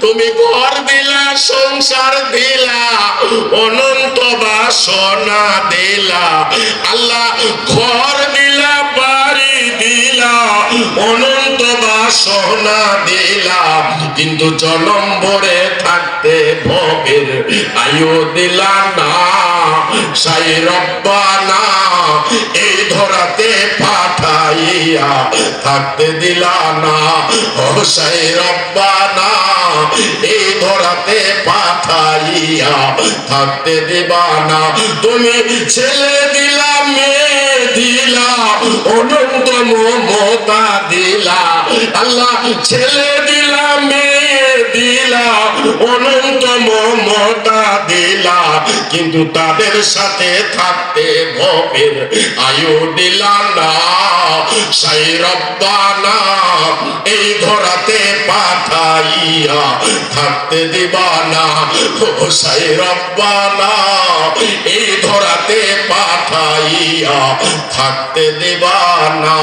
তুমি ঘর দিলা, সংসার দিলা, অনন্ত বাসনা দিলা। আল্লাহ ঘর দিলা, বাড়ি দিলা, অনন্ত বাসনা দিলা। কিন্তু জনম ভরে থাকতে ভবের আয়ু দিলা না। সাই রব্বানা, এই ধরাতে পাঠাইয়া থাকতে দিলা না। ও সাই রব্বানা পাঠাইয়া থাকতে দিবা না। তুমি ছেলে দিলা, মেয়ে দিলা, অনন্ত মমতা দিলা। আল্লাহ ছেলে দিলা, মেয়ে দিলা, অনন্ত মমতা দিলা। কিন্তু তাদের সাথে থাকতে ভবের আয়ু দিলা না। সাই রব্বানা, এই ধরাতে পাঠাইয়া থাকতে দিবা না। ও সাই রব্বানা এই ধরাতে পাঠাইয়া থাকতে দিবা না।